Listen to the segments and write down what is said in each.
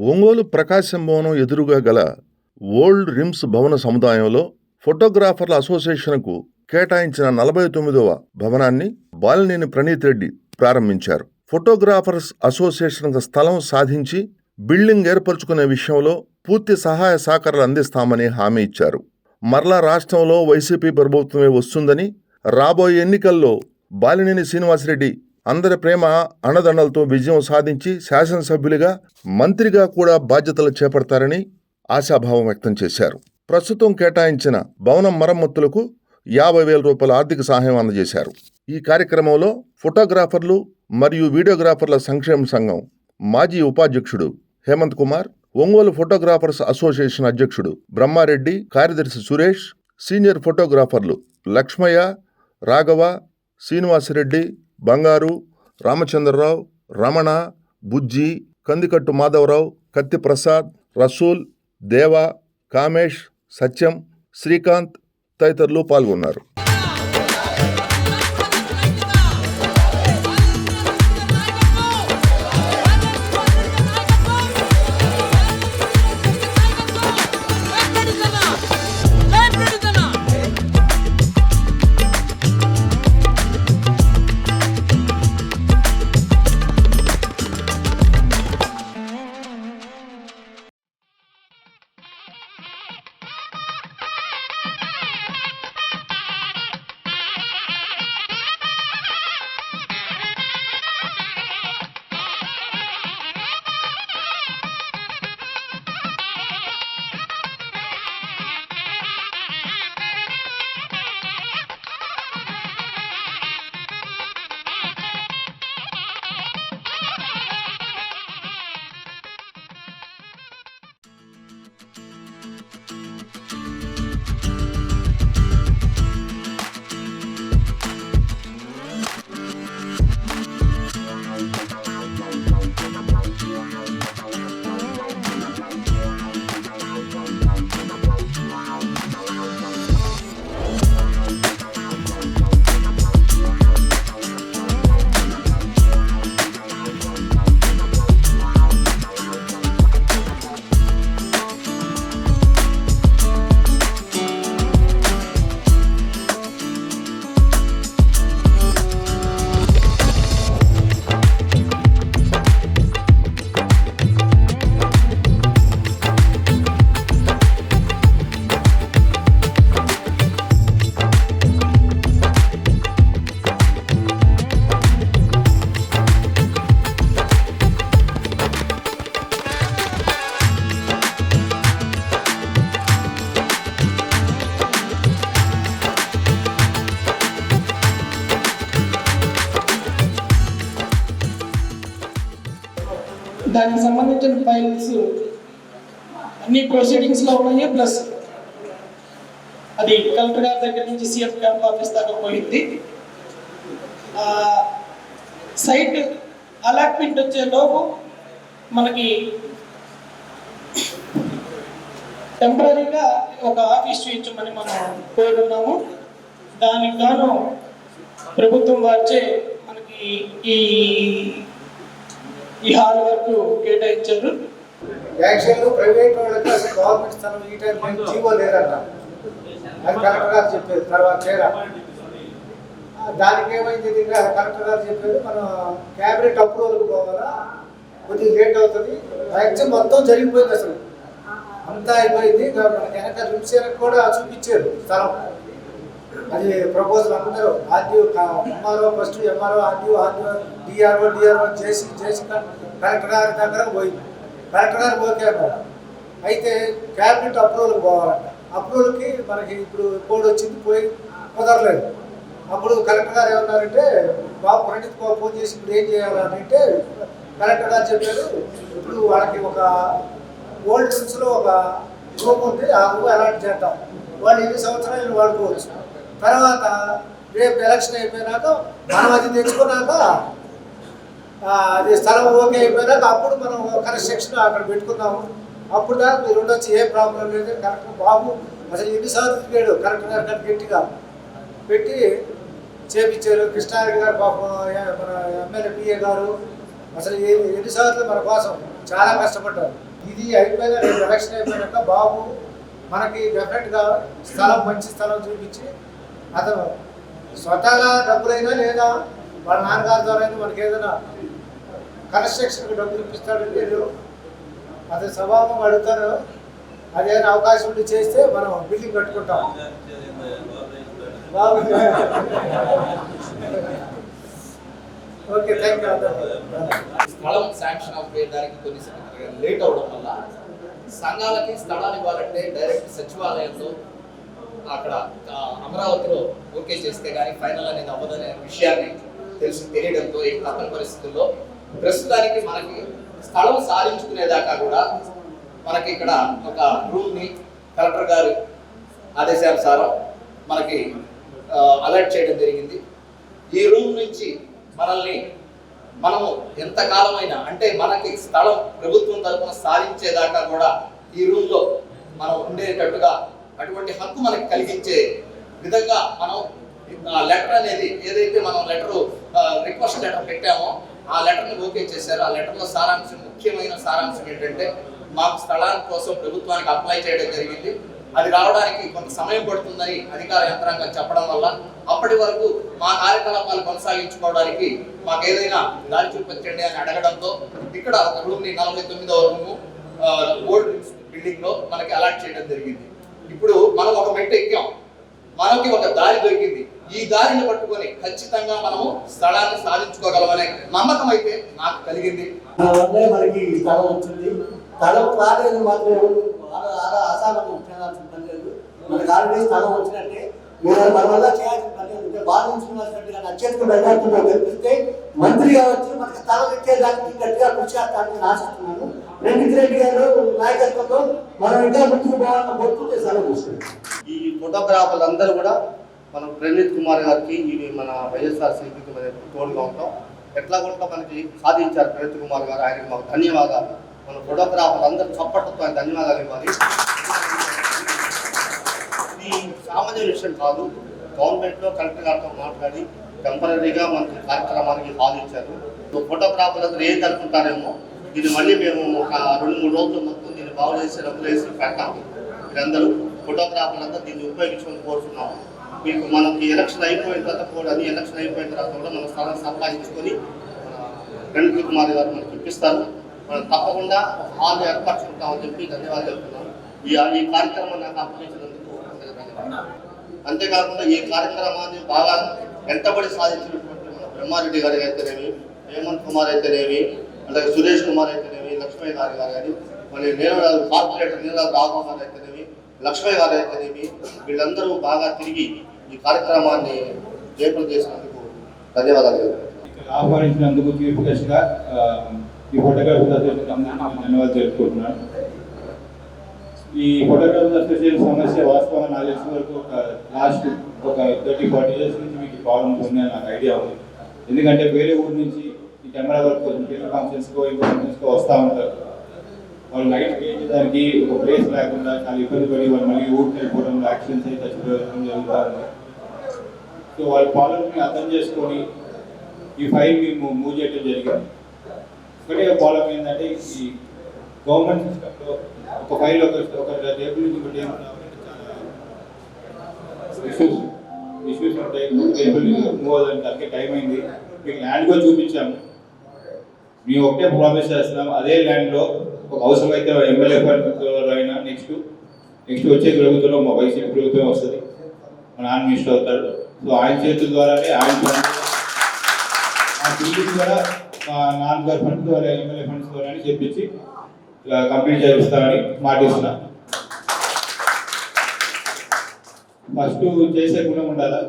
ఒంగోలు ప్రకాశం భవనం ఎదురుగా గల ఓల్డ్ రిమ్స్ భవన సముదాయంలో ఫోటోగ్రాఫర్ల అసోసియేషన్కు కేటాయించిన నలభై తొమ్మిదవ భవనాన్ని బాలినేని ప్రణీత్ రెడ్డి ప్రారంభించారు. ఫోటోగ్రాఫర్స్ అసోసియేషన్ స్థలం సాధించి బిల్డింగ్ ఏర్పరచుకునే విషయంలో పూర్తి సహాయ సహకారాలు అందిస్తామని హామీ ఇచ్చారు. మరలా రాష్ట్రంలో వైసీపీ ప్రభుత్వమే వస్తుందని రాబోయే ఎన్నికల్లో బాలినేని శ్రీనివాసరెడ్డి అందరి ప్రేమ అన్నదండలతో విజయం సాధించి శాసనసభ్యులుగా మంత్రిగా కూడా బాధ్యతలు చేపడతారని ఆశాభావం వ్యక్తం చేశారు. ప్రస్తుతం కేటాయించిన భవనం మరమ్మతులకు యాభై వేల రూపాయల ఆర్థిక సహాయం అందజేశారు. ఈ కార్యక్రమంలో ఫోటోగ్రాఫర్లు మరియు వీడియోగ్రాఫర్ల సంక్షేమ సంఘం మాజీ ఉపాధ్యక్షుడు హేమంత్ కుమార్ ఒంగోలు ఫోటోగ్రాఫర్స్ అసోసియేషన్ అధ్యక్షుడు బ్రహ్మారెడ్డి కార్యదర్శి సురేష్ సీనియర్ ఫోటోగ్రాఫర్లు లక్ష్మయ్య రాఘవ శ్రీనివాసరెడ్డి బంగారు రామచంద్రరావు రమణ బుజ్జి కందికట్టు మాధవరావు కత్తి ప్రసాద్ రసూల్ దేవ కామేష్ సత్యం శ్రీకాంత్ తదితరులు పాల్గొన్నారు. సంబంధించిన ఫైల్స్ అన్ని ప్రొసీడింగ్స్లో ఉన్నాయి. ప్లస్ అది కలెక్టర్ గారి దగ్గర నుంచి సిఎఫ్ క్యాంప్ ఆఫీస్ దాకా పోయింది. సైట్ అలాట్మెంట్ వచ్చే లోపు మనకి టెంపరీగా ఒక ఆఫీస్ చూపించమని మనం కోరుకున్నాము దానికి గాను ప్రభుత్వం వారిచే మనకి ఈ ఈ హాల్ వరకు కేటాయించారు. యాక్చువల్ ప్రైవేట్ వాళ్ళకి అసలు గవర్నమెంట్ స్థలం ఈ టైం మేము జీవో లేదంట అది కలెక్టర్ గారు చెప్పేది తర్వాత చేరా దానికి ఏమైంది ఇది కలెక్టర్ గారు చెప్పేది మనం క్యాబినెట్ అప్రూవల్కి పోవాలా? కొద్దిగా లేట్ అవుతుంది. యాక్చువల్ మొత్తం జరిగిపోయింది అసలు. అంతా అయిపోయింది ఇంకా మనకి వెనక రిమ్సేనకు కూడా చూపించారు స్థలం. అది ప్రపోజల్ అందరూ RDO MRO first MRO RTO RTO DRO DRO చేసి చేసి కలెక్టర్ గారి దగ్గర పోయింది. కలెక్టర్ గారు ఓకే అన్నారు. అయితే క్యాబినెట్ అప్రూవల్కి పోవాలంట. అప్రూవల్కి మనకి ఇప్పుడు కోడ్ వచ్చింది పోయి కుదరలేదు. అప్పుడు కలెక్టర్ గారు ఏమన్నారంటే బాబు ప్రణీత్ బాబు ఫోన్ చేసి ఇప్పుడు ఏం చేయాలని అంటే కలెక్టర్ గారు చెప్పారు ఇప్పుడు వాళ్ళకి ఒక ఓల్డ్ సిమ్స్లో ఒక రూమ్ ఉంది ఆ రూమ్ అలాట్ చేద్దాం. వాళ్ళు ఎన్ని సంవత్సరాలు వాడుకోవచ్చు? తర్వాత రేపు ఎలక్షన్ అయిపోయినాక మనం అది తెచ్చుకున్నాక అది స్థలం ఓకే అయిపోయినాక అప్పుడు మనం కన్స్ట్రక్షన్ అక్కడ పెట్టుకుందాము. అప్పుడు దాకా మీరు ఉండొచ్చు ఏ ప్రాబ్లం లేదు. కరెక్ట్ బాబు అసలు ఎన్నిసార్లు తిరిగాడు? కరెక్ట్ గారు కరెక్ట్ గట్టిగా పెట్టి చేపించారు. కృష్ణారెడ్డి గారు పాపం మన ఎమ్మెల్యే పిఏ గారు అసలు ఏ- ఎన్నిసార్లు మన కోసం చాలా కష్టపడ్డారు. ఇది అయిపోయిన రేపు ఎలక్షన్ అయిపోయినాక బాబు మనకి డెఫినెట్గా స్థలం మంచి స్థలం చూపించి అతను స్వతహాగా డబ్బులైనా లేదా వాళ్ళ నాన్నగారి ద్వారా మనకి ఏదైనా కన్స్ట్రక్షన్కి డబ్బులు ఇప్పిస్తాడని లేదు అతని స్వభావం అడుగుతారు. అదేమైనా అవకాశం ఉండి చేస్తే మనం బిల్డింగ్ కట్టుకుంటాం. బాబు ఓకే థ్యాంక్ యూ స్థలం శాంక్షన్ అవ్వడానికి కొన్ని లేట్ అవడం వల్ల సంఘాలకి స్థలాలు ఇవ్వాలంటే డైరెక్ట్ సచివాలయంలో అక్కడ అమరావతిలో ఓకే చేస్తే కానీ ఫైనల్ అనేది అవ్వదనే విషయాన్ని తెలుసు తెలియడంతో ఈ తప్పని పరిస్థితుల్లో ప్రస్తుతానికి మనకి స్థలం సాధించుకునేదాకా కూడా మనకి ఇక్కడ ఒక రూమ్ని కలెక్టర్ గారు ఆదేశానుసారం మనకి అలర్ట్ చేయడం జరిగింది. ఈ రూమ్ నుంచి మనల్ని మనము ఎంతకాలమైనా అంటే మనకి స్థలం ప్రభుత్వం తరఫున సాధించేదాకా కూడా ఈ రూమ్లో మనం ఉండేటట్టుగా అటువంటి హక్కు మనకి కలిగించే విధంగా మనం లెటర్ అనేది ఏదైతే మనం లెటర్ రిక్వెస్ట్ లెటర్ పెట్టామో ఆ లెటర్ని ఓకే చేశారు. ఆ లెటర్లో సారాంశం ముఖ్యమైన సారాంశం ఏంటంటే మాకు స్థలాల కోసం ప్రభుత్వానికి అప్లై చేయడం జరిగింది. అది రావడానికి కొంత సమయం పడుతుందని అధికార యంత్రాంగం చెప్పడం వల్ల అప్పటి వరకు మా కార్యకలాపాలు కొనసాగించుకోవడానికి మాకు ఏదైనా దారి చూపించండి అని అడగడంతో ఇక్కడ ఒక రూమ్ని నలభై తొమ్మిదవ రూము ఓల్డ్ బిల్డింగ్లో మనకి అలాట్ చేయడం జరిగింది. ఇప్పుడు మనం ఒక మెట్టు ఎక్కాం. మనకి ఒక దారి దొరికింది. ఈ దారిని పట్టుకొని ఖచ్చితంగా మనము స్థలాన్ని సాధించుకోగలమనే నమ్మకం అయితే నాకు కలిగింది. వల్లే మనకి స్థలం వచ్చింది. స్థలం రాలేదు మాత్రం ఎవరు? అలా అలా అసాగం చేయాల్సిన పని లేదు మనకి ఆల్రెడీ స్థలం వచ్చినట్టే. మీరు మన వల్ల చేయాల్సిన పని లేదు. ఇంకా బాధించుకున్నట్టు అత్యధిక మెజార్టీలో గెలిపిస్తే మంత్రిగా వచ్చి మనకి స్థలం ఇచ్చేదానికి గట్టిగా కృషి చేస్తానని నేను ఆశిస్తున్నాను. రెడ్డి రెడ్డి గారు నాయకత్వంలో మనం ఇంకా ముందుకు పోవాలని కోరుకుంటే స్థలం ఈ ఫోటోగ్రాఫర్లు అందరూ కూడా మనం ప్రణీత్ కుమార్ గారికి ఇవి మన వైఎస్ఆర్ సిపికి మన తోడుగా ఉంటాం. ఎట్లా కొట్లా మనకి సాధించారు ప్రణీత్ కుమార్ గారు. ఆయనకి మాకు ధన్యవాదాలు. మన ఫోటోగ్రాఫర్లు అందరూ చప్పట్లతో ఆయన ధన్యవాదాలు ఇవ్వాలి. ఇది సామాన్య విషయం కాదు. గవర్నమెంట్లో కలెక్టర్ గారితో మాట్లాడి టెంపరీగా మనకి కార్యక్రమానికి సాధించారు ఫోటోగ్రాఫర్లు అందరూ ఏం జరుపుకుంటారేమో దీన్ని మళ్ళీ మేము ఒక రెండు మూడు రోజులు మొత్తం దీన్ని బాగు చేసి రంగులు వేసి పెడతాం మీరందరూ ఫోటోగ్రాఫర్లు అంతా దీన్ని ఉపయోగించుకొని కోరుతున్నాము మీకు మనకి ఎలక్షన్ అయిపోయిన తర్వాత కూడా అది ఎలక్షన్ అయిపోయిన తర్వాత కూడా మన స్థలం సంపాదించుకొని రణ్వీర్ కుమార్ గారు మనకి ఇప్పిస్తారు. మనం తప్పకుండా హాల్ ఏర్పరచుకుంటామని చెప్పి ధన్యవాదాలు చెప్తున్నాం. ఈ ఈ కార్యక్రమం నాకు అప్పగించినందుకు అంతేకాకుండా ఈ కార్యక్రమాన్ని బాగా వెంటబడి సాధించినటువంటి మన బ్రహ్మారెడ్డి గారు అయితేనేమి హేమంత్ కుమార్ అయితేనేమి అలాగే సురేష్ కుమార్ అయితేనేమి లక్ష్మయ్య గారు గారు కానీ మళ్ళీ నీలరాజు కార్పొరేటర్ నీలరాజు రాఘవ గారు అయితేనేమి లక్ష్మయ్య గారు అయితేనేమి వీళ్ళందరూ బాగా తిరిగి ఈ కార్యక్రమాన్ని జయప్రద చేసినందుకు ధన్యవాదాలు. ఆహ్వానించినందుకు చీఫ్ గెస్ట్గా ఈ ఫోటోగ్రఫీ అసోసియేషన్ ధన్యవాదాలు తెలుపుకుంటున్నాను. ఈ ఫోటోగ్రఫీ అసోసియేషన్ సమస్య వాస్తవంగా నాకు తెలిసిన వరకు ఒక లాస్ట్ ఒక థర్టీ ఫార్టీ ఇయర్స్ నుంచి మీకు ప్రాబ్లమ్స్ ఉన్నాయని నాకు ఐడియా ఉంది. ఎందుకంటే వేరే ఊరు నుంచి ఈ కెమెరా వర్క్ కోసం ఫీల్డ్ ఇంకో వస్తూ ఉంటారు. వాళ్ళు నైట్ చేసేదానికి ఒక ప్లేస్ లేకుండా చాలా ఇబ్బంది పడి వాళ్ళు మళ్ళీ ఊరికి వెళ్ళిపోవడం యాక్సిడెంట్స్ అయితే చచ్చిపోవడం జరుగుతుంది. సో వాళ్ళ ప్రాబ్లమ్ని అర్థం చేసుకొని ఈ ఫైల్ మేము మూవ్ చేయడం జరిగింది. ఒకటే ప్రాబ్లం ఏంటంటే ఈ గవర్నమెంట్ సిస్టంలో ఒక ఫైల్ ఒక ఒక టేబుల్ నుంచి ఒకటి ఇష్యూస్ ఇష్యూస్ ఉంటాయి. టేబుల్ మూవ్ అవ్వడానికి టైం అయింది. మీకు ల్యాండ్ కూడా చూపించాము. మేము ఒకటే ప్రామిస్ చేస్తున్నాం అదే ల్యాండ్లో ఒక అవసరమైతే ఎమ్మెల్యే అయినా నెక్స్ట్ నెక్స్ట్ వచ్చే ప్రభుత్వంలో మా వైసీపీ ప్రభుత్వం వస్తుంది. మా నాన్న మినిస్టర్ అవుతాడు. సో ఆయన చేతుల ద్వారానే ఆయన ఆ బిల్డింగ్ ద్వారా మా నాన్నగారి ఫండ్స్ ద్వారా ఎమ్మెల్యే ఫండ్స్ ద్వారా చెప్పించి ఇలా కంప్లీట్ చేస్తామని మాటిస్తున్నా. ఫస్ట్ చేసే గుణం ఉండాలా?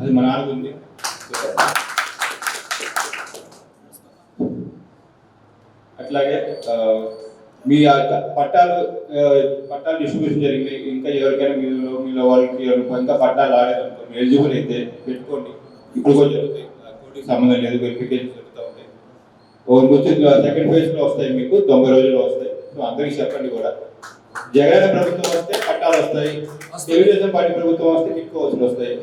అది మా నాన్నకు ఉంది అట్లాగే ఆ, మీ పట్టాలు పట్టాలు డిస్ట్రిబ్యూషన్ జరిగింది ఇంకా ఎవరికైనా మీలో మీలో వాళ్ళకి ఇంకా పట్టాలు రాలేదు అనుకో ఎలిజిబుల్ అయితే పెట్టుకోండి. ఇప్పుడు కూడా జరుగుతాయి. కోర్టుకి సంబంధం లేదు వెరిఫికేషన్ జరుగుతూ ఉంటాయి. వచ్చి సెకండ్ ఫేజ్లో వస్తాయి మీకు తొంభై రోజుల్లో వస్తాయి. సో అందరికి చెప్పండి కూడా. జగన్ ప్రభుత్వం వస్తే పట్టాలు వస్తాయి. తెలుగుదేశం పార్టీ ప్రభుత్వం వస్తే కిట్కో వసూలు వస్తాయి.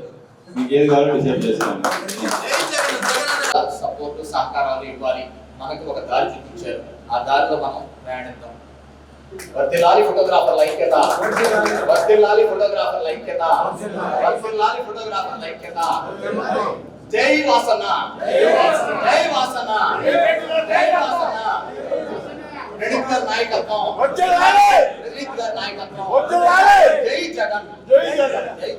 మీకు ఏది కావాలో డిసైడ్ చేస్తాను. సపోర్ట్ సహకారాలు ఇవ్వాలి. మనకి ఒక దారి చూపించారు. ఆ దారిలో మనం ప్రయాణిద్దాం వర్తిల్లాలి ఫోటోగ్రాఫర్ల ఐక్యత వర్తిల్లాలి ఫోటోగ్రాఫర్ల ఐక్యత వర్తిల్లాలి ఫోటోగ్రాఫర్ల ఐక్యత జై వాసన జై వాసన జై వాసన రెడ్డిగర్ నాయకత్వం రెడ్డిగర్ నాయకత్వం జై జగన్ జై జగన్ జై